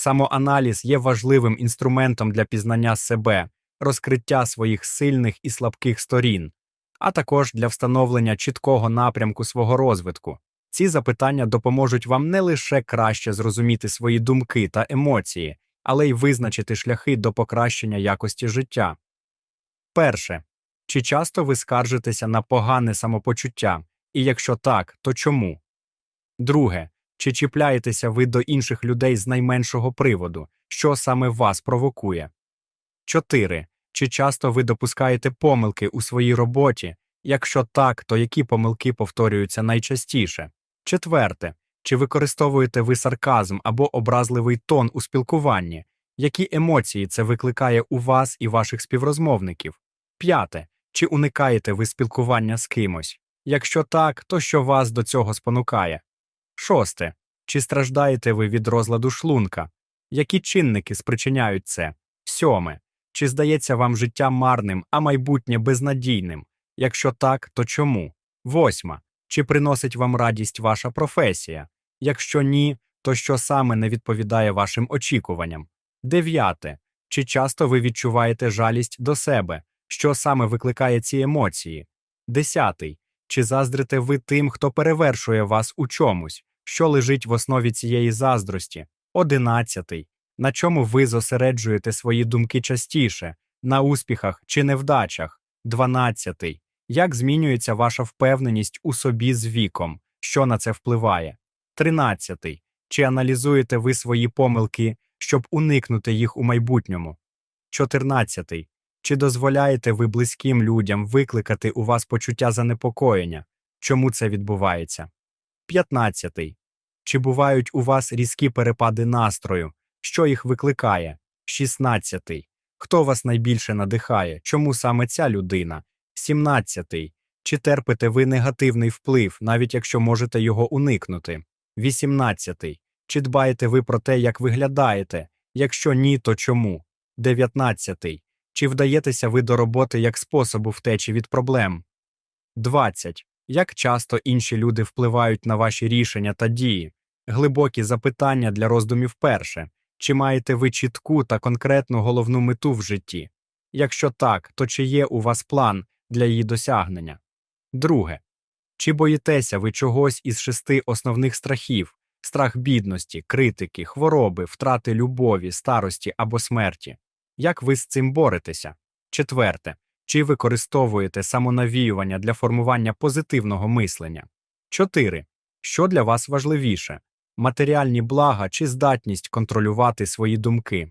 Самоаналіз є важливим інструментом для пізнання себе, розкриття своїх сильних і слабких сторін, а також для встановлення чіткого напрямку свого розвитку. Ці запитання допоможуть вам не лише краще зрозуміти свої думки та емоції, але й визначити шляхи до покращення якості життя. Перше. Чи часто ви скаржитеся на погане самопочуття, і якщо так, то чому? Друге. Чи чіпляєтеся ви до інших людей з найменшого приводу, що саме вас провокує? 4. Чи часто ви допускаєте помилки у своїй роботі? Якщо так, то які помилки повторюються найчастіше? Четверте. Чи використовуєте ви сарказм або образливий тон у спілкуванні? Які емоції це викликає у вас і ваших співрозмовників? П'яте. Чи уникаєте ви спілкування з кимось? Якщо так, то що вас до цього спонукає? Шосте. Чи страждаєте ви від розладу шлунка? Які чинники спричиняють це? Сьоме. Чи здається вам життя марним, а майбутнє безнадійним? Якщо так, то чому? Восьма. Чи приносить вам радість ваша професія? Якщо ні, то що саме не відповідає вашим очікуванням? Дев'яте. Чи часто ви відчуваєте жалість до себе? Що саме викликає ці емоції? Десятий. Чи заздрите ви тим, хто перевершує вас у чомусь? Що лежить в основі цієї заздрості? Одинадцятий. На чому ви зосереджуєте свої думки частіше? На успіхах чи невдачах? Дванадцятий. Як змінюється ваша впевненість у собі з віком? Що на це впливає? Тринадцятий. Чи аналізуєте ви свої помилки, щоб уникнути їх у майбутньому? Чотирнадцятий. Чи дозволяєте ви близьким людям викликати у вас почуття занепокоєння? Чому це відбувається? 15. Чи бувають у вас різкі перепади настрою? Що їх викликає? 16. Хто вас найбільше надихає? Чому саме ця людина? 17. Чи терпите ви негативний вплив, навіть якщо можете його уникнути? 18. Чи дбаєте ви про те, як виглядаєте? Якщо ні, то чому? 19. Чи вдаєтеся ви до роботи як способу втечі від проблем? 20. Як часто інші люди впливають на ваші рішення та дії? Глибокі запитання для роздумів перше. Чи маєте ви чітку та конкретну головну мету в житті? Якщо так, то чи є у вас план для її досягнення? Друге. Чи боїтеся ви чогось із шести основних страхів страх бідності, критики, хвороби, втрати любові, старості або смерті? Як ви з цим боретеся? Четверте. Чи використовуєте самонавіювання для формування позитивного мислення? 4. Що для вас важливіше матеріальні блага чи здатність контролювати свої думки?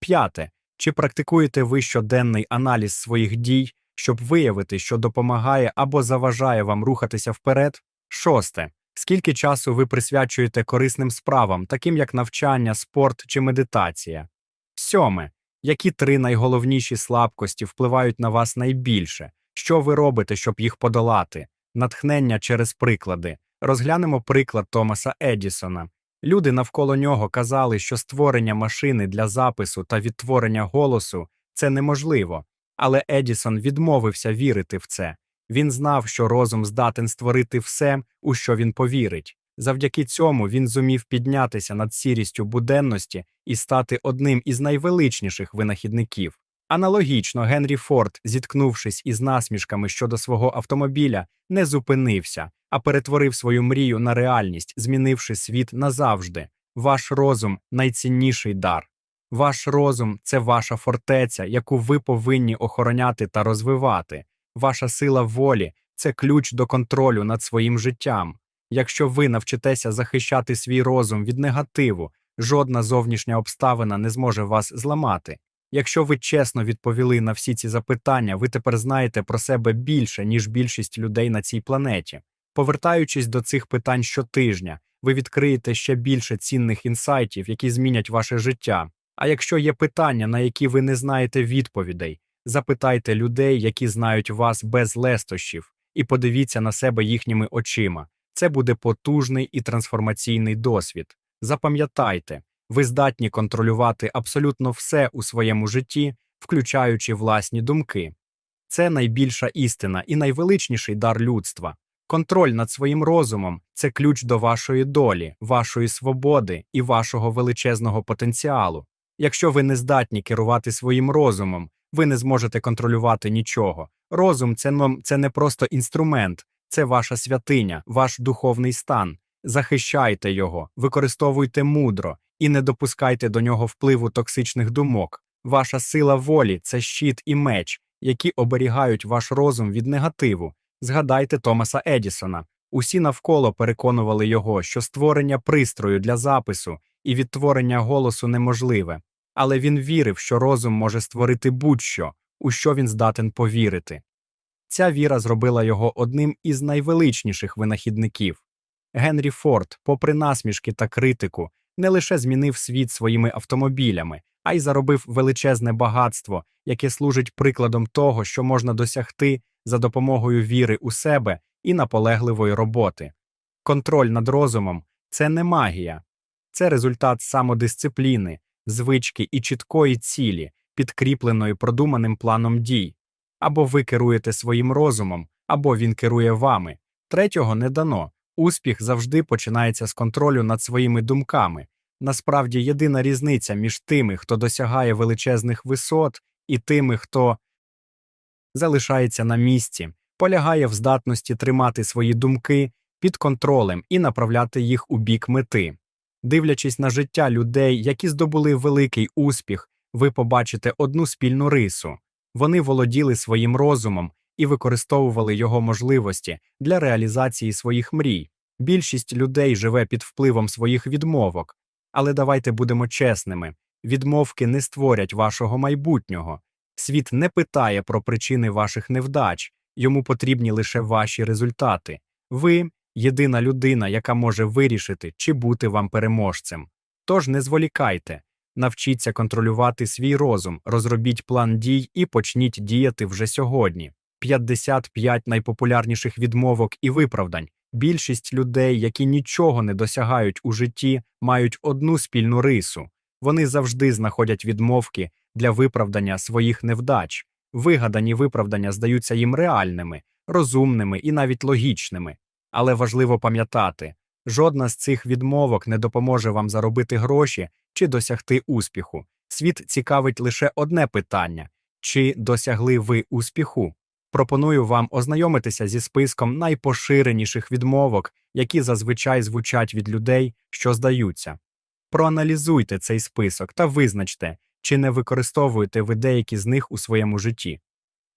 5. Чи практикуєте ви щоденний аналіз своїх дій, щоб виявити, що допомагає або заважає вам рухатися вперед? 6. Скільки часу ви присвячуєте корисним справам, таким як навчання, спорт чи медитація? 7. Які три найголовніші слабкості впливають на вас найбільше? Що ви робите, щоб їх подолати? Натхнення через приклади. Розглянемо приклад Томаса Едісона. Люди навколо нього казали, що створення машини для запису та відтворення голосу це неможливо, але Едісон відмовився вірити в це. Він знав, що розум здатен створити все, у що він повірить. Завдяки цьому він зумів піднятися над сірістю буденності і стати одним із найвеличніших винахідників. Аналогічно, Генрі Форд, зіткнувшись із насмішками щодо свого автомобіля, не зупинився, а перетворив свою мрію на реальність, змінивши світ назавжди. Ваш розум найцінніший дар. Ваш розум це ваша фортеця, яку ви повинні охороняти та розвивати. Ваша сила волі це ключ до контролю над своїм життям. Якщо ви навчитеся захищати свій розум від негативу, жодна зовнішня обставина не зможе вас зламати. Якщо ви чесно відповіли на всі ці запитання, ви тепер знаєте про себе більше, ніж більшість людей на цій планеті. Повертаючись до цих питань щотижня, ви відкриєте ще більше цінних інсайтів, які змінять ваше життя. А якщо є питання, на які ви не знаєте відповідей, запитайте людей, які знають вас без лестощів, і подивіться на себе їхніми очима. Це буде потужний і трансформаційний досвід. Запам'ятайте, ви здатні контролювати абсолютно все у своєму житті, включаючи власні думки. Це найбільша істина і найвеличніший дар людства. Контроль над своїм розумом це ключ до вашої долі, вашої свободи і вашого величезного потенціалу. Якщо ви не здатні керувати своїм розумом, ви не зможете контролювати нічого. Розум це, це не просто інструмент, це ваша святиня, ваш духовний стан. Захищайте його, використовуйте мудро і не допускайте до нього впливу токсичних думок. Ваша сила волі це щит і меч, які оберігають ваш розум від негативу. Згадайте Томаса Едісона. Усі навколо переконували його, що створення пристрою для запису і відтворення голосу неможливе. Але він вірив, що розум може створити будь-що, у що він здатен повірити. Ця віра зробила його одним із найвеличніших винахідників. Генрі Форд, попри насмішки та критику, не лише змінив світ своїми автомобілями, а й заробив величезне багатство, яке служить прикладом того, що можна досягти за допомогою віри у себе і наполегливої роботи. Контроль над розумом це не магія, це результат самодисципліни, звички і чіткої цілі, підкріпленої продуманим планом дій. Або ви керуєте своїм розумом, або він керує вами. Третього не дано. Успіх завжди починається з контролю над своїми думками. Насправді, єдина різниця між тими, хто досягає величезних висот, і тими, хто залишається на місці, полягає в здатності тримати свої думки під контролем і направляти їх у бік мети. Дивлячись на життя людей, які здобули великий успіх, ви побачите одну спільну рису. Вони володіли своїм розумом і використовували його можливості для реалізації своїх мрій. Більшість людей живе під впливом своїх відмовок. Але давайте будемо чесними: відмовки не створять вашого майбутнього. Світ не питає про причини ваших невдач, йому потрібні лише ваші результати. Ви єдина людина, яка може вирішити, чи бути вам переможцем. Тож не зволікайте, навчіться контролювати свій розум, розробіть план дій і почніть діяти вже сьогодні. 55 найпопулярніших відмовок і виправдань. Більшість людей, які нічого не досягають у житті, мають одну спільну рису. Вони завжди знаходять відмовки для виправдання своїх невдач. Вигадані виправдання здаються їм реальними, розумними і навіть логічними. Але важливо пам'ятати, жодна з цих відмовок не допоможе вам заробити гроші чи досягти успіху. Світ цікавить лише одне питання чи досягли ви успіху? Пропоную вам ознайомитися зі списком найпоширеніших відмовок, які зазвичай звучать від людей, що здаються. Проаналізуйте цей список та визначте, чи не використовуєте ви деякі з них у своєму житті.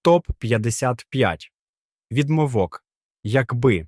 Топ 55 Відмовок. Якби.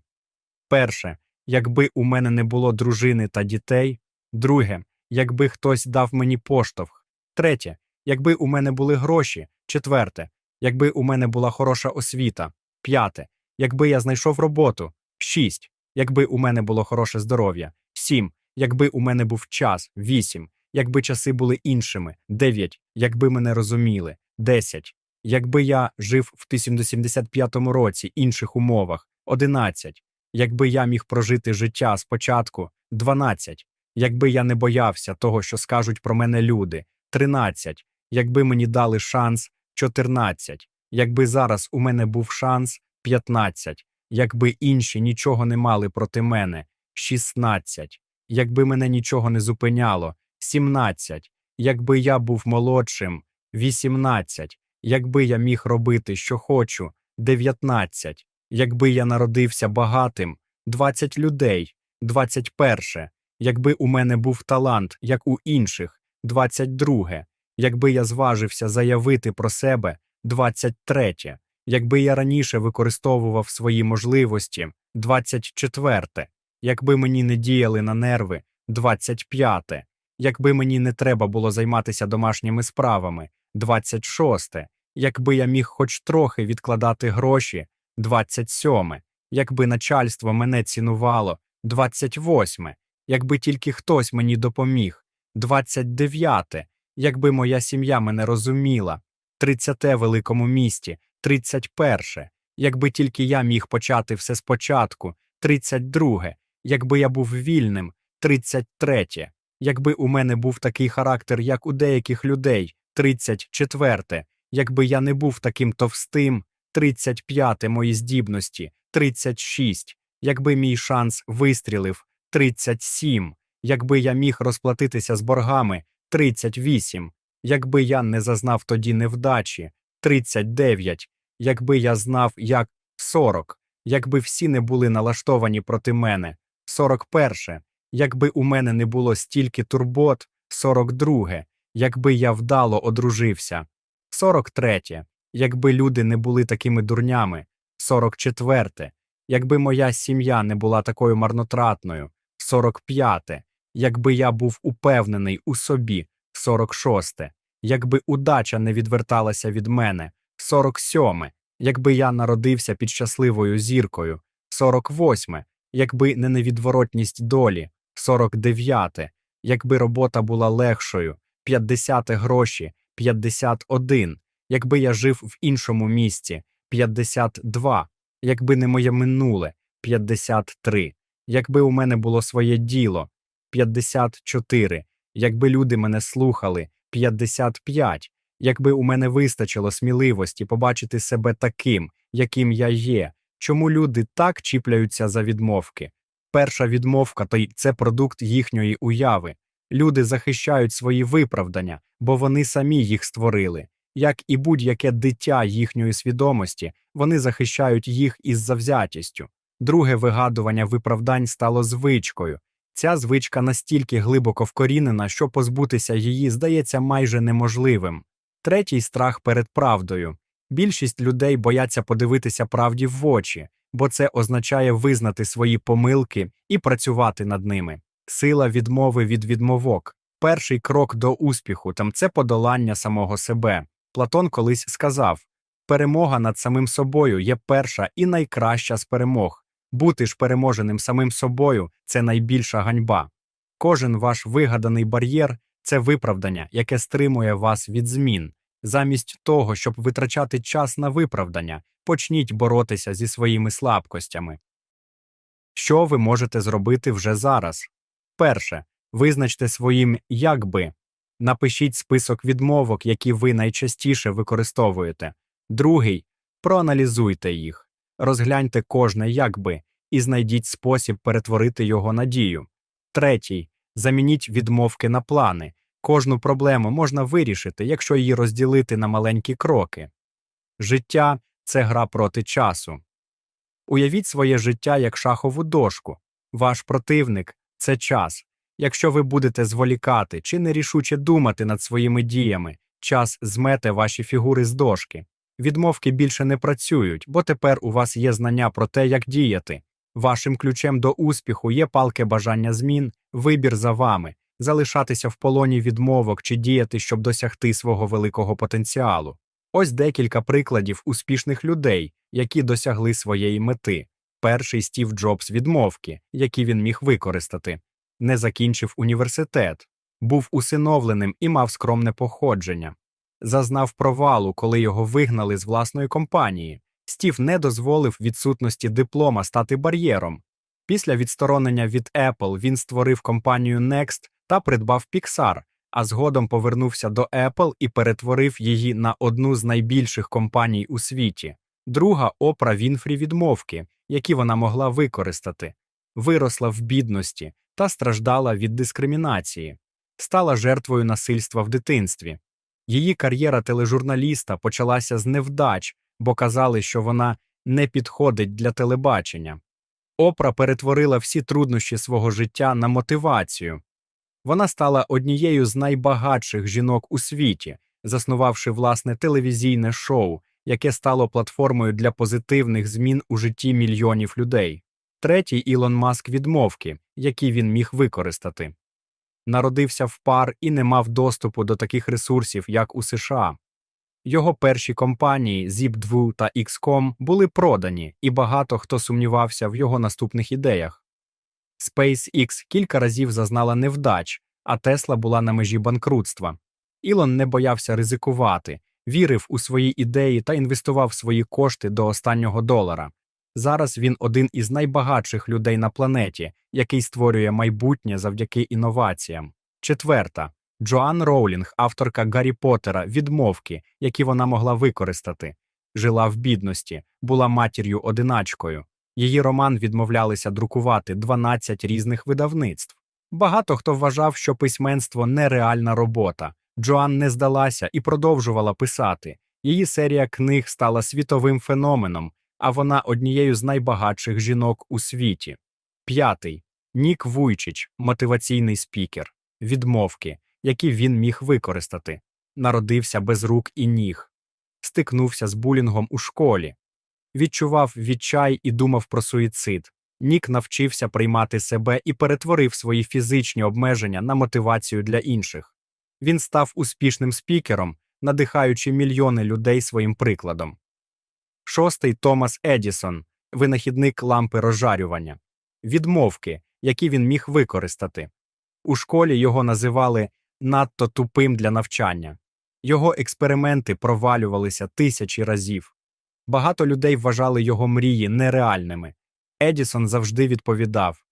Перше. Якби у мене не було дружини та дітей. Друге. Якби хтось дав мені поштовх. Третє. Якби у мене були гроші. Четверте. Якби у мене була хороша освіта. П'яте. Якби я знайшов роботу. Шість. Якби у мене було хороше здоров'я. Сім. Якби у мене був час. Вісім. Якби часи були іншими. Дев'ять. Якби мене розуміли. Десять. Якби я жив в 1075 році інших умовах. Одинадцять. Якби я міг прожити життя спочатку. Дванадцять. Якби я не боявся того, що скажуть про мене люди. Тринадцять. Якби мені дали шанс. 14. Якби зараз у мене був шанс 15. Якби інші нічого не мали проти мене 16. Якби мене нічого не зупиняло 17. Якби я був молодшим 18. Якби я міг робити, що хочу 19. Якби я народився багатим 20 людей 21. Якби у мене був талант, як у інших 22 якби я зважився заявити про себе 23, якби я раніше використовував свої можливості 24, якби мені не діяли на нерви 25, якби мені не треба було займатися домашніми справами 26, якби я міг хоч трохи відкладати гроші 27, якби начальство мене цінувало 28, якби тільки хтось мені допоміг 29, якби моя сім'я мене розуміла, 30-те великому місті, 31-ше, якби тільки я міг почати все спочатку, 32-ге, якби я був вільним, 33-те, якби у мене був такий характер, як у деяких людей, 34-те, якби я не був таким товстим, 35-те мої здібності, 36. Якби мій шанс вистрілив 37. Якби я міг розплатитися з боргами 38. Якби я не зазнав тоді невдачі 39. Якби я знав, як 40. Якби всі не були налаштовані проти мене 41. Якби у мене не було стільки турбот 42. Якби я вдало одружився 43. Якби люди не були такими дурнями 44. Якби моя сім'я не була такою марнотратною 45. Якби я був упевнений у собі 46. Якби удача не відверталася від мене 47. Якби я народився під щасливою зіркою 48. Якби не невідворотність долі 49. Якби робота була легшою 50 гроші 51. Якби я жив в іншому місті 52. Якби не моє минуле 53. Якби у мене було своє діло 54. Якби люди мене слухали 55. Якби у мене вистачило сміливості побачити себе таким, яким я є, чому люди так чіпляються за відмовки? Перша відмовка то й це продукт їхньої уяви. Люди захищають свої виправдання, бо вони самі їх створили. Як і будь-яке дитя їхньої свідомості, вони захищають їх із завзятістю. Друге вигадування виправдань стало звичкою. Ця звичка настільки глибоко вкорінена, що позбутися її здається майже неможливим. Третій страх перед правдою. Більшість людей бояться подивитися правді в очі, бо це означає визнати свої помилки і працювати над ними. Сила відмови від відмовок. Перший крок до успіху там це подолання самого себе. Платон колись сказав перемога над самим собою є перша і найкраща з перемог. Бути ж переможеним самим собою це найбільша ганьба. Кожен ваш вигаданий бар'єр це виправдання, яке стримує вас від змін. Замість того, щоб витрачати час на виправдання, почніть боротися зі своїми слабкостями. Що ви можете зробити вже зараз? Перше. Визначте своїм якби. Напишіть список відмовок, які ви найчастіше використовуєте. Другий. Проаналізуйте їх. Розгляньте кожне якби і знайдіть спосіб перетворити його на дію. Третій. Замініть відмовки на плани. Кожну проблему можна вирішити, якщо її розділити на маленькі кроки. Життя це гра проти часу. Уявіть своє життя як шахову дошку. Ваш противник це час. Якщо ви будете зволікати чи нерішуче думати над своїми діями, час змете ваші фігури з дошки. Відмовки більше не працюють, бо тепер у вас є знання про те, як діяти. Вашим ключем до успіху є палке бажання змін, вибір за вами, залишатися в полоні відмовок чи діяти, щоб досягти свого великого потенціалу. Ось декілька прикладів успішних людей, які досягли своєї мети. Перший Стів Джобс відмовки, які він міг використати, не закінчив університет, був усиновленим і мав скромне походження. Зазнав провалу, коли його вигнали з власної компанії. Стів не дозволив відсутності диплома стати бар'єром. Після відсторонення від Apple він створив компанію Next та придбав Pixar, а згодом повернувся до Apple і перетворив її на одну з найбільших компаній у світі. Друга Опра Вінфрі відмовки, які вона могла використати, виросла в бідності та страждала від дискримінації, стала жертвою насильства в дитинстві. Її кар'єра тележурналіста почалася з невдач, бо казали, що вона не підходить для телебачення. Опра перетворила всі труднощі свого життя на мотивацію. Вона стала однією з найбагатших жінок у світі, заснувавши власне телевізійне шоу, яке стало платформою для позитивних змін у житті мільйонів людей. Третій Ілон Маск відмовки, які він міг використати. Народився в пар і не мав доступу до таких ресурсів, як у США. Його перші компанії Zip2 та XCOM були продані, і багато хто сумнівався в його наступних ідеях. SpaceX кілька разів зазнала невдач, а Тесла була на межі банкрутства. Ілон не боявся ризикувати, вірив у свої ідеї та інвестував свої кошти до останнього долара. Зараз він один із найбагатших людей на планеті, який створює майбутнє завдяки інноваціям. Четверта Джоан Роулінг, авторка Гаррі Поттера, відмовки, які вона могла використати, жила в бідності, була матір'ю одиначкою. Її роман відмовлялися друкувати 12 різних видавництв. Багато хто вважав, що письменство нереальна робота. Джоан не здалася і продовжувала писати. Її серія книг стала світовим феноменом, а вона однією з найбагатших жінок у світі. П'ятий Нік Вуйчич, мотиваційний спікер, відмовки, які він міг використати. Народився без рук і ніг, стикнувся з булінгом у школі, відчував відчай і думав про суїцид. Нік навчився приймати себе і перетворив свої фізичні обмеження на мотивацію для інших. Він став успішним спікером, надихаючи мільйони людей своїм прикладом. Шостий Томас Едісон, винахідник лампи розжарювання, відмовки, які він міг використати. У школі його називали надто тупим для навчання. Його експерименти провалювалися тисячі разів. Багато людей вважали його мрії нереальними. Едісон завжди відповідав: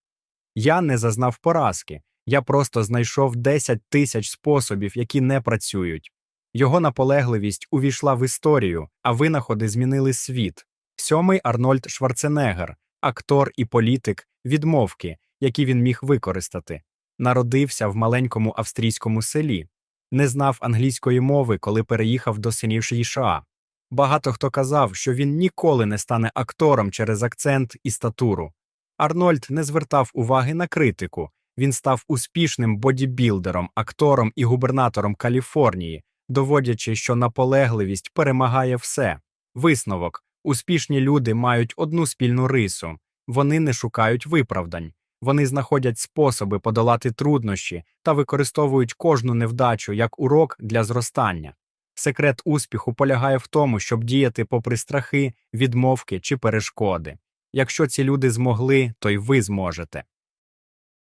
Я не зазнав поразки, я просто знайшов 10 тисяч способів, які не працюють. Його наполегливість увійшла в історію, а винаходи змінили світ. Сьомий Арнольд Шварценеггер, актор і політик, відмовки, які він міг використати. Народився в маленькому австрійському селі, не знав англійської мови, коли переїхав до синів США. Багато хто казав, що він ніколи не стане актором через акцент і статуру. Арнольд не звертав уваги на критику. Він став успішним бодібілдером, актором і губернатором Каліфорнії, доводячи, що наполегливість перемагає все. Висновок успішні люди мають одну спільну рису вони не шукають виправдань, вони знаходять способи подолати труднощі та використовують кожну невдачу як урок для зростання. Секрет успіху полягає в тому, щоб діяти попри страхи, відмовки чи перешкоди. Якщо ці люди змогли, то й ви зможете.